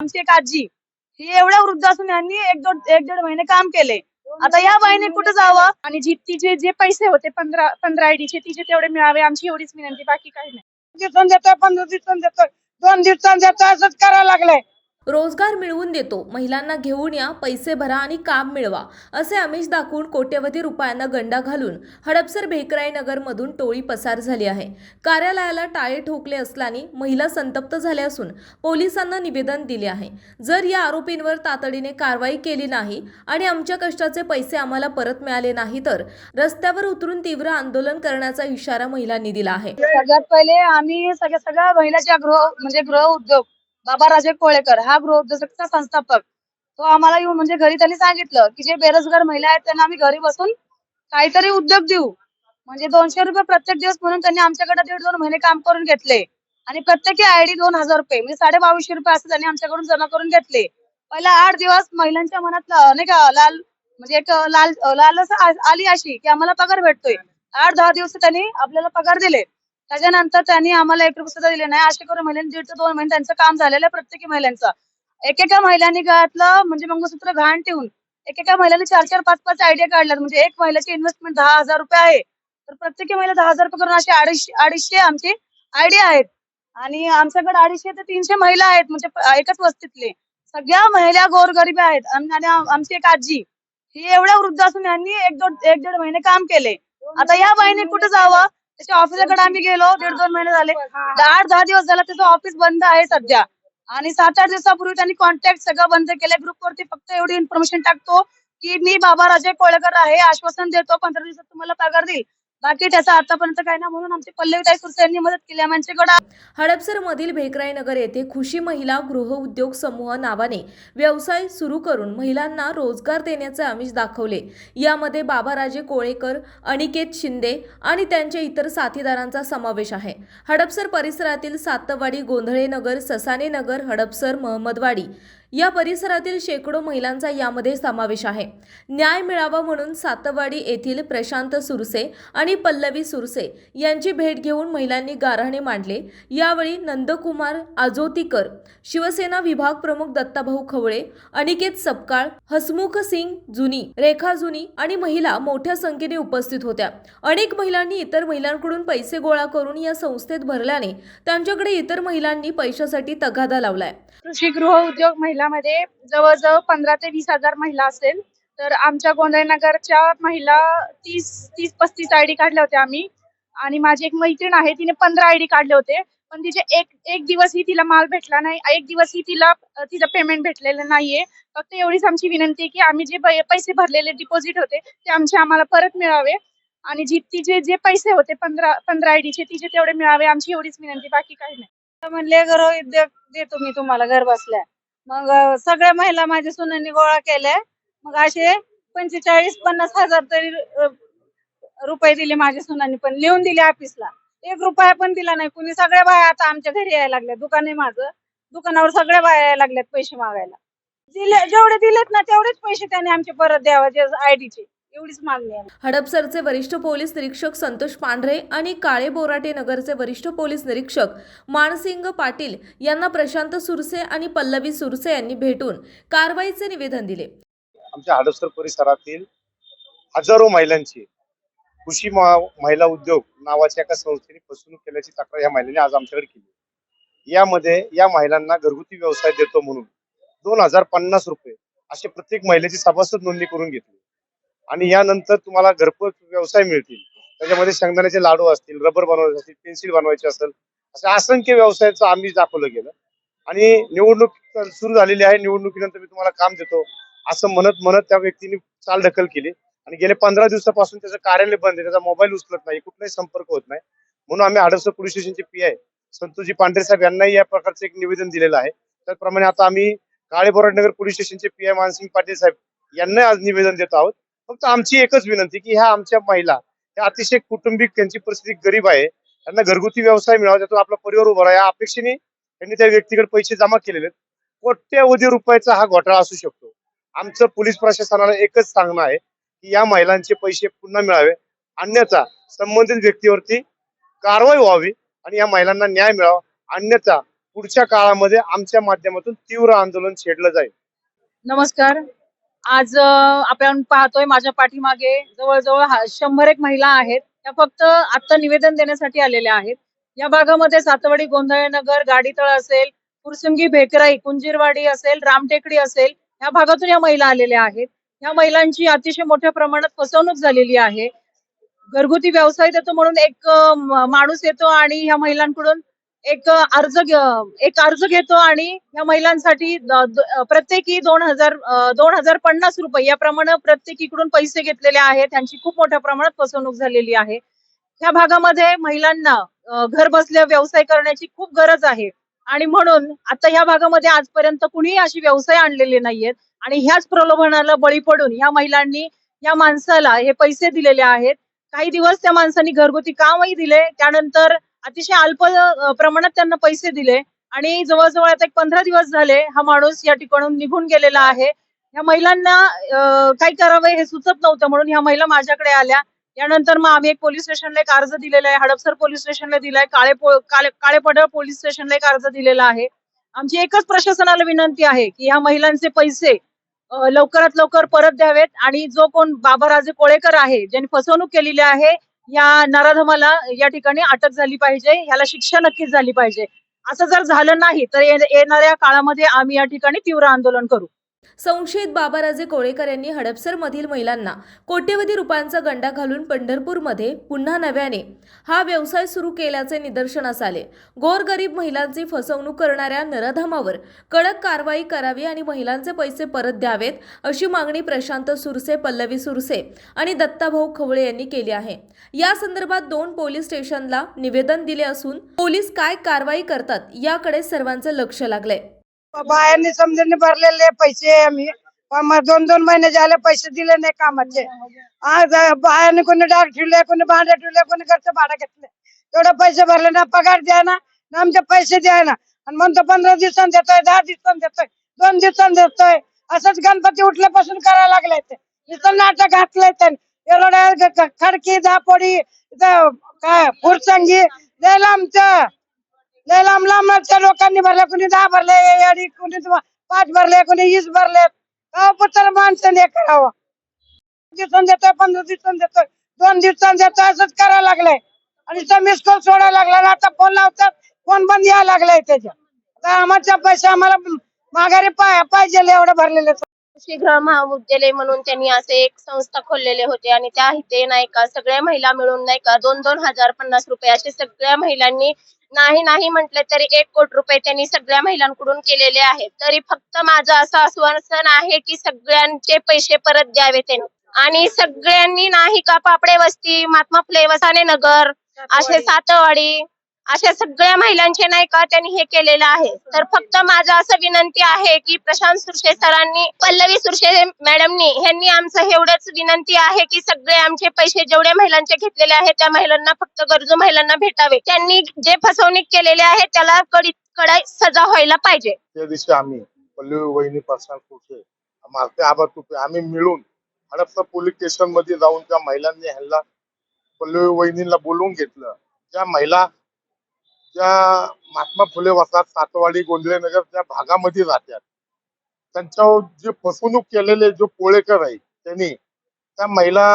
आमची एक आजी ही एवढ्या वृद्ध असून यांनी एक दोन एक दीड महिने काम केले. आता या बाईने कुठे जावं? आणि जी तिचे जे पैसे होते पंधरा पंधरा आयडीचे तिचे तेवढे मिळावे आमची एवढीच विनंती बाकी काही नाही. दिवसांनी देतोय? पंधरा दिवसांनी देतोय? दोन दिवसांनी देतोय? असंच करायला लागलंय. रोजगार मिळवून देतो. महिलांना घेऊन या पैसे भरा आणि काम मिळवा असे आमिष दाखवून कोट्यवधी रुपयांना गंडा घालून हडपसर भेकराई नगरमधून टोळी पसार झाली आहे. कार्यालयाला टाळे ठोकले असल्याने महिला संतप्त झाल्या असून पोलिसांना निवेदन दिले आहे. जर या आरोपींवर तातडीने कारवाई केली नाही आणि आमच्या कष्टाचे पैसे आम्हाला परत मिळाले नाही तर रस्त्यावर उतरून तीव्र आंदोलन करण्याचा इशारा महिलांनी दिला आहे. सगळ्यात पहिले आम्ही सगळ्या सगळ्या महिलाच्या गृह म्हणजे गृह उद्योग बाबा राजे कोळेकर हा गृहउद्योजकचा संस्थापक. तो आम्हाला येऊन म्हणजे घरी त्यांनी सांगितलं की जे बेरोजगार महिला आहेत त्यांना आम्ही घरी बसून काहीतरी उद्योग देऊ. म्हणजे दोनशे रुपये प्रत्येक दिवस म्हणून त्यांनी आमच्याकडे दीड दोन महिने काम करून घेतले. आणि प्रत्येकी आयडी दोन हजार रुपये म्हणजे साडे बावीसशे रुपये असं त्यांनी आमच्याकडून जमा करून घेतले. पहिला आठ दिवस महिलांच्या मनात नाही का लाल म्हणजे एक लाल लालच आली अशी की आम्हाला पगार भेटतोय. आठ दहा दिवस त्यांनी आपल्याला पगार दिले. त्याच्यानंतर त्यांनी आम्हाला एक रुपये सुद्धा दिले नाही. असे करून महिलांनी दीड ते दोन महिने त्यांचं काम झालेलं आहे प्रत्येकी महिलांचं. एकेका महिलांनी घातलं म्हणजे मंगळसूत्र घाण ठेवून एकेका महिलांनी चार चार पाच पाच आयडिया काढल्यात. म्हणजे एक महिलाची इन्व्हेस्टमेंट दहा हजार रुपये आहे. तर प्रत्येकी महिला दहा हजार रुपये करून अशी अडीचशे अडीचशे आमची आयडिया आहेत. आणि आमच्याकडे अडीचशे ते तीनशे महिला आहेत म्हणजे एकाच वस्तीतले. सगळ्या महिला गोरगरीब आहेत. आणि आमची एक आजी ही एवढ्या वृद्ध असून यांनी एक दोन एक दीड महिने काम केले. आता या बाईने कुठे जावं? त्याच्या ऑफिसाकडे आम्ही गेलो दीड दोन महिने झाले. दहा आठ दहा दिवस झाला त्याचं ऑफिस बंद आहे सध्या. आणि सात आठ दिवसापूर्वी त्यांनी कॉन्टॅक्ट सगळं बंद केले ग्रुपवरती फक्त एवढी इन्फॉर्मेशन टाकतो की मी बाबा राजे कोळेकर आहे आश्वासन देतो पंधरा दिवसात तुम्हाला पगार देईल. बाकी त्याचा आतापर्यंत काय ना म्हणून आमचे पल्लवीताई सुरसे यांनी मदत केली. आमच्याकडे हडपसर मधील भेकराई नगर येथे खुशी महिला गृह उद्योग समूह नावाने व्यवसाय सुरू करून महिलांना रोजगार देण्याचे आमिष दाखवले. यामध्ये बाबाराजे कोळेकर अनिकेत शिंदे आणि त्यांच्या इतर साथीदारांचा समावेश आहे. हडपसर परिसरातील सातवाडी गोंधळे नगर ससाने नगर हडपसर महमदवाडी या परिसरातील शेकडो महिलांचा यामध्ये समावेश आहे. न्याय मिळावा म्हणून सातवाडी येथील प्रशांत सुरसे आणि पल्लवी सुरसे यांची भेट घेऊन महिलांनी गारहाणे मांडले. यावेळी नंदकुमार आजोतीकर शिवसेना विभाग प्रमुख दत्ताभाऊ खवळे अनिकेत सपकाळ हसमुख सिंग जुनी रेखा जुनी आणि महिला मोठ्या संख्येने उपस्थित होत्या. अनेक महिलांनी इतर महिलांकडून पैसे गोळा करून या संस्थेत भरल्याने त्यांच्याकडे इतर महिलांनी पैशासाठी तगादा लावलाय. कृषी गृह उद्योग महिलामध्ये जवळजवळ पंधरा ते वीस हजार महिला असेल. तर आमच्या गोंधळनगरच्या महिला तीस तीस पस्तीस आयडी काढल्या होत्या आम्ही. आणि माझी एक मैत्रीण आहे तिने पंधरा आयडी काढले होते. पण तिचे एक एक दिवसही तिला माल भेटला नाही. एक दिवसही तिला तिचं पेमेंट भेटलेलं नाहीये. फक्त एवढीच आमची विनंती आहे की आम्ही जे पैसे भरलेले डिपॉझिट होते ते आमचे आम्हाला परत मिळावे. आणि जी तिचे जे पैसे होते पंधरा पंधरा आयडीचे तिचे तेवढे मिळावे. आमची एवढीच विनंती बाकी काही नाही. म्हणले घर देतो मी तुम्हाला घर बसल्या. मग सगळ्या महिला माझ्या सुनांनी गोळा केल्या. मग असे पंचेचाळीस पन्नास हजार तरी रुपये दिले माझ्या सुनांनी पण लिहून दिले ऑफिसला एक रुपया पण दिला नाही. कुणी सगळ्या बाया आता आमच्या घरी यायला लागल्या. दुकान आहे माझं. दुकानावर सगळ्या बाया यायला लागल्यात पैसे मागायला. दिले जेवढे दिलेत ना तेवढेच पैसे त्याने आमचे परत द्यावा आयडीचे एवढीच मागणी आहे. हडपसरचे वरिष्ठ पोलीस निरीक्षक संतोष पांढरे आणि काळे बोराटे नगरचे वरिष्ठ पोलीस निरीक्षक मानसिंग पाटील यांना प्रशांत सुरसे आणि पल्लवी सुरसे यांनी भेटून कारवाईचे निवेदन दिले. आमच्या हडपसर परिसरातील हजारो महिलांची खुशी मा- महिला उद्योग नावाच्या एका संस्थेने फसवणूक केल्याची तक्रार या महिलांनी आज आमच्याकडे केली यामध्ये या महिलांना घरगुती व्यवसाय देतो म्हणून दोन हजार पन्नास रुपये असे प्रत्येक महिलेची सभासद नोंदणी करून घेतली. आणि यानंतर तुम्हाला घरपोच व्यवसाय मिळतील. त्याच्यामध्ये शेंगदाण्याचे लाडू असतील रबर बनवायचे असतील पेन्सिल बनवायचे असेल असं असंख्य व्यवसायाचं आम्ही दाखवलं गेलं. आणि निवडणूक सुरू झालेली आहे. निवडणुकीनंतर मी तुम्हाला काम देतो असं म्हणत म्हणत त्या व्यक्तीने चाल ढकल केली. आणि गेले पंधरा दिवसापासून त्याचं कार्यालय बंद आहे. त्याचा मोबाईल उचलत नाही. कुठलाही संपर्क होत नाही. म्हणून आम्ही हडपसर पोलीस स्टेशनचे पी आय संतोषजी पांढरे साहेब यांनाही या प्रकारचं एक निवेदन दिलेलं आहे. त्याचप्रमाणे आता आम्ही काळे नगर पोलीस स्टेशनचे पी आय मानसिंग पाटील साहेब यांनाही आज निवेदन देत आहोत. फक्त आमची एकच विनंती की ह्या आमच्या महिला ह्या अतिशय कुटुंबिक त्यांची परिस्थिती गरीब आहे. त्यांना घरगुती व्यवसाय मिळावा त्यातून आपला परिवार उभा या अपेक्षेने त्यांनी त्या व्यक्तीकडे पैसे जमा केलेले. आहेत कोट्यवधी रुपयाचा हा घोटाळा असू शकतो. आमचं पोलीस प्रशासनाला एकच सांगणं आहे की या महिलांचे पैसे पुन्हा मिळावे. अन्यथा संबंधित व्यक्तीवरती कारवाई व्हावी आणि या महिलांना न्याय मिळावा. अन्यथा पुढच्या काळामध्ये आमच्या माध्यमातून तीव्र आंदोलन छेडलं जाईल. नमस्कार. आज आपण पाहतोय माझ्या पाठीमागे जवळजवळ शंभर एक महिला आहेत. त्या फक्त आता निवेदन देण्यासाठी आलेल्या आहेत. या भागामध्ये सातवाडी गोंधळनगर गाडीतळ असेल पुरसुंगी भेकराई कुंजीरवाडी असेल रामटेकडी असेल या भागातून या महिला आलेल्या आहेत. या महिलांची अतिशय मोठ्या प्रमाणात फसवणूक झालेली आहे. घरगुती व्यवसाय देतो म्हणून एक माणूस येतो आणि ह्या महिलांकडून एक अर्ज एक अर्ज घेतो आणि या महिलांसाठी प्रत्येकी दोन हजार दोन हजार पन्नास रुपये याप्रमाणे प्रत्येकीकडून पैसे घेतलेले आहेत. त्यांची खूप मोठ्या प्रमाणात फसवणूक झालेली आहे. ह्या भागामध्ये महिलांना घर बसल्या व्यवसाय करण्याची खूप गरज आहे. आणि म्हणून आता ह्या भागामध्ये आजपर्यंत कुणीही अशी व्यवसाय आणलेले नाहीयेत. आणि ह्याच प्रलोभनाला बळी पडून ह्या महिलांनी या माणसाला हे पैसे दिलेले आहेत. काही दिवस त्या माणसांनी घरगुती कामही दिले. त्यानंतर अतिशय अल्प प्रमाणात त्यांना पैसे दिले आणि जवळजवळ आता एक पंधरा दिवस झाले हा माणूस या ठिकाणून निघून गेलेला आहे. या महिलांना काय करावं हे सुचत नव्हतं म्हणून ह्या महिला माझ्याकडे आल्या. यानंतर मग आम्ही एक पोलीस स्टेशनला एक अर्ज दिलेला आहे. हडपसर पोलीस स्टेशनला दिलाय. काळे काळे काळेपडळ पोलीस स्टेशनला एक अर्ज दिलेला आहे. आमची एकच प्रशासनाला विनंती आहे की ह्या महिलांचे पैसे लवकरात लवकर परत द्यावेत आणि जो कोण बाबाराजे कोळेकर आहे ज्यांनी फसवणूक केलेली आहे या नराधमाला या ठिकाणी अटक झाली पाहिजे ह्याला शिक्षा नक्कीच झाली पाहिजे. असं जर झालं नाही तर येणाऱ्या काळामध्ये आम्ही या ठिकाणी तीव्र आंदोलन करू. संशयित बाबाराजे कोळेकर यांनी हडपसरमधील महिलांना कोट्यवधी रुपयांचा गंडा घालून पंढरपूरमध्ये पुन्हा नव्याने हा व्यवसाय सुरू केल्याचे निदर्शनास आले. गोरगरीब महिलांची फसवणूक करणाऱ्या नराधमावर कडक कारवाई करावी आणि महिलांचे पैसे परत द्यावेत अशी मागणी प्रशांत सुरसे पल्लवी सुरसे आणि दत्ताभाऊ खवळे यांनी केली आहे. या संदर्भात दोन पोलीस स्टेशनला निवेदन दिले असून पोलीस काय कारवाई करतात याकडे सर्वांचं लक्ष लागलंय. बायांनी समजून भरलेले पैसे आम्ही. मग दोन दोन महिने झाले पैसे दिले नाही कामाचे. आज बायाने कोणी डाग ठेवले कोणी भांडे ठेवले कोणी घरचं भाडं घेतले. तेवढे पैसे भरले ना पगार द्या ना ना आमचे पैसे द्या ना. आणि म्हणतो पंधरा दिवसांनी देतोय दहा दिवसांनी देतोय दोन दिवसांनी देतोय. असंच गणपती उठल्यापासून करायला लागलाय ते. इथं नाटक घातलंय त्यांनी एवढ्या खडकी दापोडी इथं काय फुरसंगी द्यायला आमचं लय लांब लांबच्या लोकांनी भरले. कुणी दहा भरले आणि कुणी पाच भरले कुणी वीस भरले. गाव माणसाने करावं. दिवसांनी देतोय पंधरा दिवसांनी देतोय दोन दिवसांनी देतोय असंच करायला लागलंय. आणि मिस कॉल सोडायला लागला आता फोन लावतात फोन बंद यायला लागलाय त्याच्या. आता आम्हाला पैसे आम्हाला माघारी पाया पाहिजे एवढं भरलेले. शीघ्र महाविद्यालय म्हणून त्यांनी असे एक संस्था खोललेले होते आणि त्या इथे नाही का सगळ्या महिला मिळून नाही का दोन दोन हजार पन्नास रुपये असे सगळ्या महिलांनी नाही नाही म्हटले तरी एक कोटी रुपये त्यांनी सगळ्या महिलांकडून केलेले आहेत. तरी फक्त माझं असं आश्वासन आहे की सगळ्यांचे पैसे परत द्यावे त्यांनी. आणि सगळ्यांनी नाही का पापडे वस्ती महात्मा फुले वसाने नगर असे सातवाडी. अशा सगळ्या महिलांचे नाही का त्यांनी हे केलेलं आहे. तर फक्त माझं असं विनंती आहे की प्रशांत सुरशे सरांनी पल्लवी सुरशे मॅडमनी यांनी आमचं एवढंच विनंती आहे की सगळे आमचे पैसे जेवढ्या महिलांचे घेतलेले आहेत त्या महिलांना फक्त गरजू महिलांना भेटावे. त्यांनी जे फसवणूक केलेले आहे त्याला कडी कडा सजा व्हायला पाहिजे. त्या दिवशी आम्ही पल्लवी वहिनी प्रशांत कुठे मारते आबा तुपे आम्ही मिळून हडपसर पोलीस स्टेशनमध्ये जाऊन त्या महिलांनी ह्यांना पल्लवी वहिनीला बोलवून घेतलं. त्या महिला ज्या महात्मा फुले वसाहत सातवाडी गोंदले नगर त्या भागामध्ये राहतात त्यांच्यावर जे फसवणूक केलेले जो कोळेकर आहे त्यांनी त्या महिला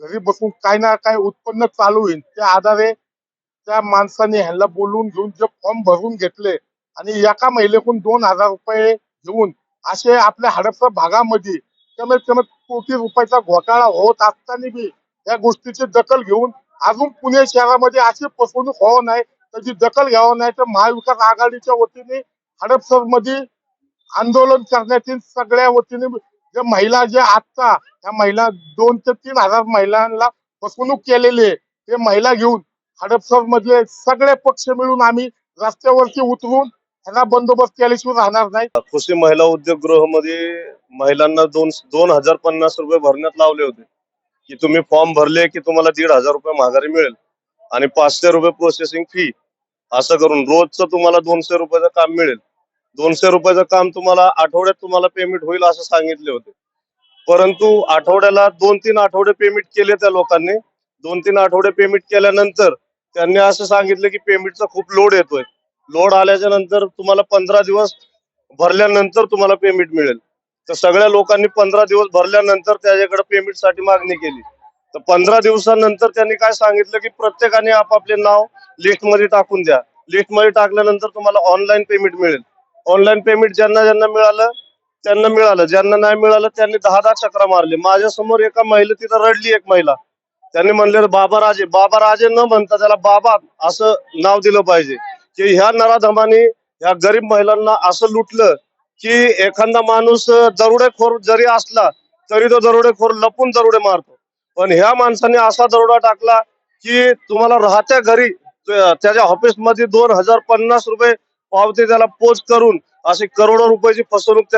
घरी बसून काय ना काय उत्पन्न चालू होईल. त्या आधारे त्या माणसाने ह्यांना बोलवून घेऊन जे फॉर्म भरून घेतले आणि एका महिलेकडून दोन हजार रुपये घेऊन असे आपल्या हडपसर भागामध्ये कमीत कमी कोटी रुपयाचा घोटाळा होत असताना बी या गोष्टीची दखल घेऊन अजून पुणे शहरामध्ये अशी फसवणूक होऊ नये त्याची दखल घ्यावं नाही तर महाविकास आघाडीच्या वतीने हडपसरमध्ये आंदोलन करण्याची सगळ्या वतीने ज्या महिला ज्या आता त्या महिला दोन ते तीन हजार महिलांना फसवणूक केलेली आहे ते महिला घेऊन हडपसर मधले सगळे पक्ष मिळून आम्ही रस्त्यावरती उतरून ह्याला बंदोबस्त केल्याशिवाय राहणार नाही. कृषी महिला उद्योग गृहमध्ये महिलांना दोन दोन हजार पन्नास रुपये भरण्यात लावले होते. की तुम्ही फॉर्म भरले की तुम्हाला दीड हजार रुपये माघारी मिळेल. आणि पाचशे रुपये प्रोसेसिंग फी असं करून रोजचं तुम्हाला दोनशे रुपयाचं काम मिळेल. दोनशे रुपयाचं काम तुम्हाला आठवड्यात तुम्हाला पेमेंट होईल असं सांगितले होते. परंतु आठवड्याला दोन तीन आठवडे पेमेंट केले त्या लोकांनी. दोन तीन आठवडे पेमेंट केल्यानंतर त्यांनी असं सांगितलं की पेमेंटचा खूप लोड येतोय. लोड आल्याच्यानंतर तुम्हाला पंधरा दिवस भरल्यानंतर तुम्हाला पेमेंट मिळेल. तर सगळ्या लोकांनी पंधरा दिवस भरल्यानंतर त्याच्याकडे पेमेंटसाठी मागणी केली. तर पंधरा दिवसानंतर त्यांनी काय सांगितलं की प्रत्येकाने आपापले नाव लिस्टमध्ये टाकून द्या. लिस्टमध्ये टाकल्यानंतर तुम्हाला ऑनलाईन पेमेंट मिळेल. ऑनलाईन पेमेंट ज्यांना ज्यांना मिळालं त्यांना मिळालं. ज्यांना नाही मिळालं त्यांनी दहा दहा चक्रा मारले. माझ्यासमोर एका महिला तिथं रडली एक महिला. त्यांनी म्हणले बाबा राजे बाबा राजे न म्हणता त्याला बाबा असं नाव दिलं पाहिजे. की ह्या नराधमाने ह्या गरीब महिलांना असं लुटलं की एखादा माणूस दरोडेखोर जरी असला तरी तो दरोडेखोर लपून दरोडे मारतो. पण ह्या माणसाने असा दरोडा टाकला की तुम्हाला राहत्या घरी त्याच्या ऑफिसमध्ये दोन हजार पन्नास रुपये पावती त्याला पोच करून अशी करोडो रुपयाची फसवणूक त्या